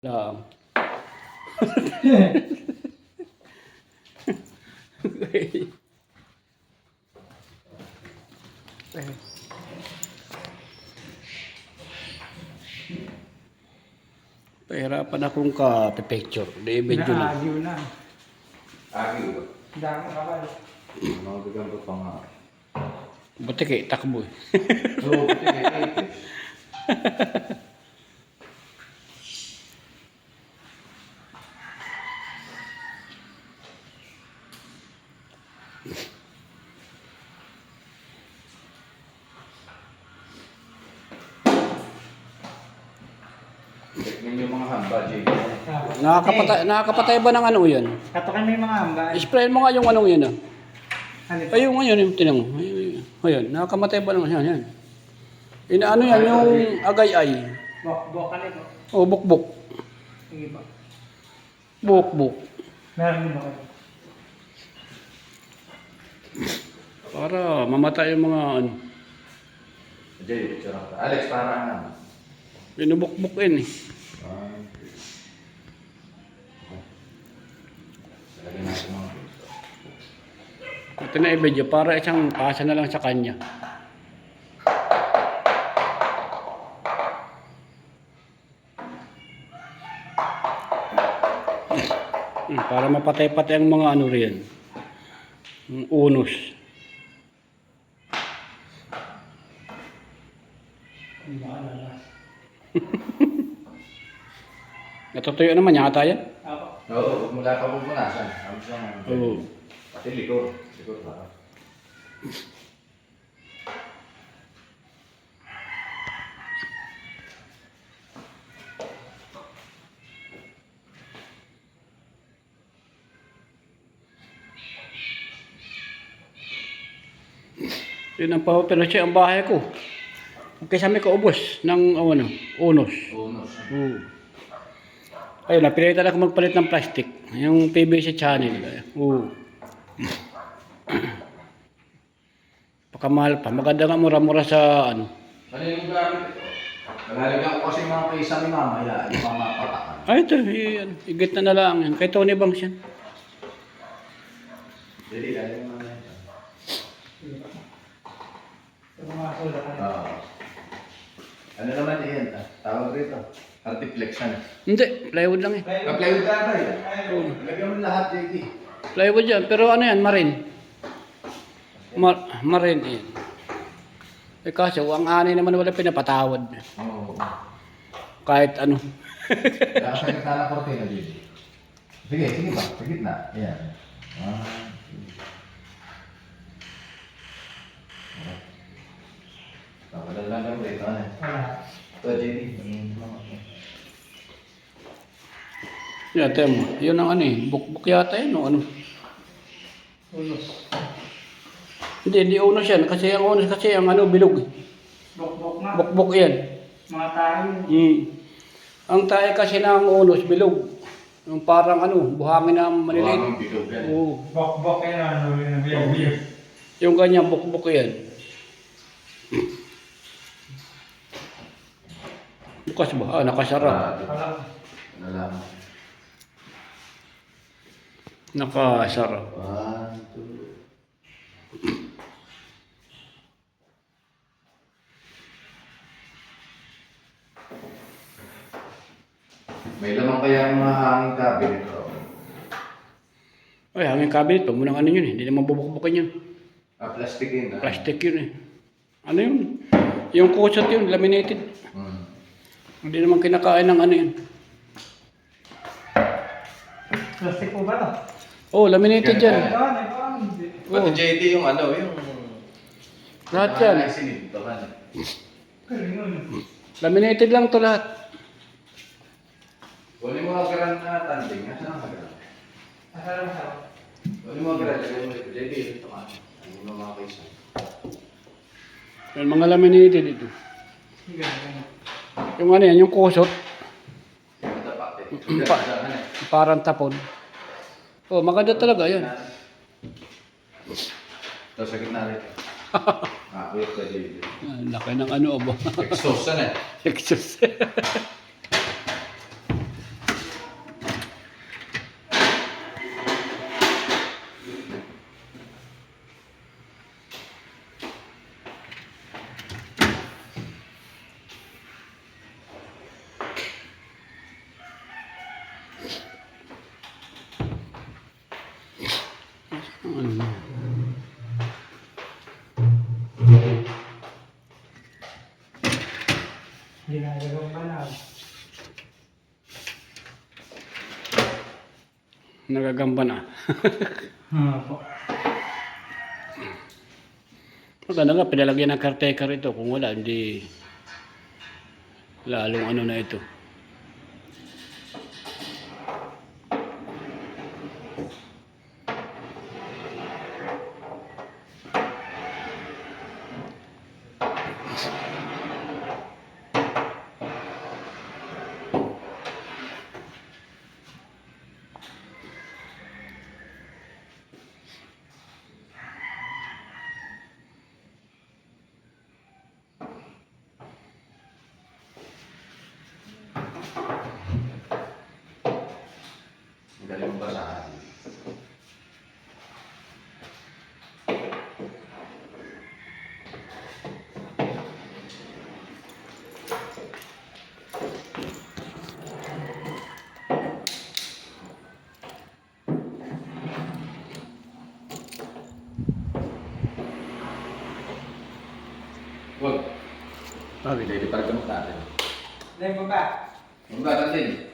Lang. Pahirapan akong ka-picture. Di medyo na. Naagyo na. Agyo ba? Dami ka ba? Mga gagambo pa nga. Buti kay takbo eh. Oo, buti kay Tignan yung mga hamba, Jay. Nakakapatay, nakakapatay ba ng ano yun? Katokan mo yung mga hamba. Sprayin mo nga yung anong yun ah. Ano ito? Ayun ngayon, yung tinang mo. Ayun, ayun, nakakamatay ba naman yan? Yan. Inaano yan, yung agay-ay. Bok, bok ka nito. O bukbuk. Sige ba? Bukbuk. Meron ba kayo? Para mamatay yung mga ano. Jay. Alex, para nga. Binubukbuk yun eh. Ito na i-video para isang pasa na lang sa kanya. Hmm, Para mapatay-patay ang mga ano riyan. Unos. Hindi ba alala? Natutuyo naman yata yan. Ako. Oo, mula pa pupunasan. Ang siyang Oo. Pati likod. Likod pa. Yun ang papapilasya ang bahay ko. Kaysa may kaubos ng oh, ano, unos. Unos. Oo. Ayun, napilitan ako magpalit ng plastic. Yung PVC channel. Oo. Pakamahal pa. Maganda nga mura-mura sa ano. Ano yung gamit ito? Nalalagyan ko kasi mga kaisa ni mama. Yan, yung mga patakan. Ay, ito. Yan. Igit na na lang. yan. Kay Tony Banks yan. Dili, ano yung mga yan? Ito mga sulat ka. Oo. Ano naman yan? ah, Tawag rito. Artiflexion. Hindi. Plywood lang eh. Ka-plywood ka ba yun? Lagyan mo lahat, JD. Plywood yan. Pero ano yan? Marine. Mar marine yan. Eh kaso, ang ani naman wala pinapatawad. Oo. Kahit ano. Kaya sa gitna ng kortina, JD. Sige, sige ba? Sa gitna. Ayan. Ah. Papadala lang. Ano? Wala. Ito, JD. Yan, temo. Yun ang ano eh. Bukbuk yata yun o ano. Ulos. Hindi, hindi unos yan. Kasi ang unos kasi ang ano, bilog. Bok, bok na. Bukbuk yan. Mga tayo. Mm. Ang tayo kasi ng unos, bilog. Yung parang ano, buhangin na maliliit. Buhangin bilog yan. Oo. Bok, bok yan. Ano yung biyag-biyag. Yung kanyang bukbuk yan. Bukas ba? Ah, nakasara. Wala. Nalaman. Nakasara. One, two. May laman kaya ang mga hanging cabinet ko. Ay, hangin cabinet. Huwag mo nang ano yun eh. Hindi naman bubukbukin yun. Ah, plastic yun ah. Plastic yun eh. Ano yun? Yung kusot yun, laminated. Hmm. Hindi naman kinakain ng ano yun. Plastic po ba ito? Oh, laminated yan. Ano? Ano? Ano? Pati JD yung ano, yung... Lahat yan. Ay, sinintohan. Yun. Laminated lang to lahat. Kunin mo ang gran na tanding. Nasaan ang gran? Asara mo sa Kunin mo ang gran. Lagyan mo ito. JD, ito ka. Ano mo mga kaisa. Yung mga laminated ito. Yung ano yan, yung kusot, Yung tapak eh. Pa- Ganun eh. parang tapon. Oh, maganda talaga yan. Ito sa gitna rin. Ah, wait ka JD. Ah, Laki ng ano, abo. Exhaust na eh. Exhaust. ginagawa pa na. Nagagamba na. Opo. Maganda nga, pinalagyan ng caretaker ito. Kung wala, hindi lalong ano na ito. Wag. Sabi, Hindi, di pa rin natin. Dahil baba. Magbabatin.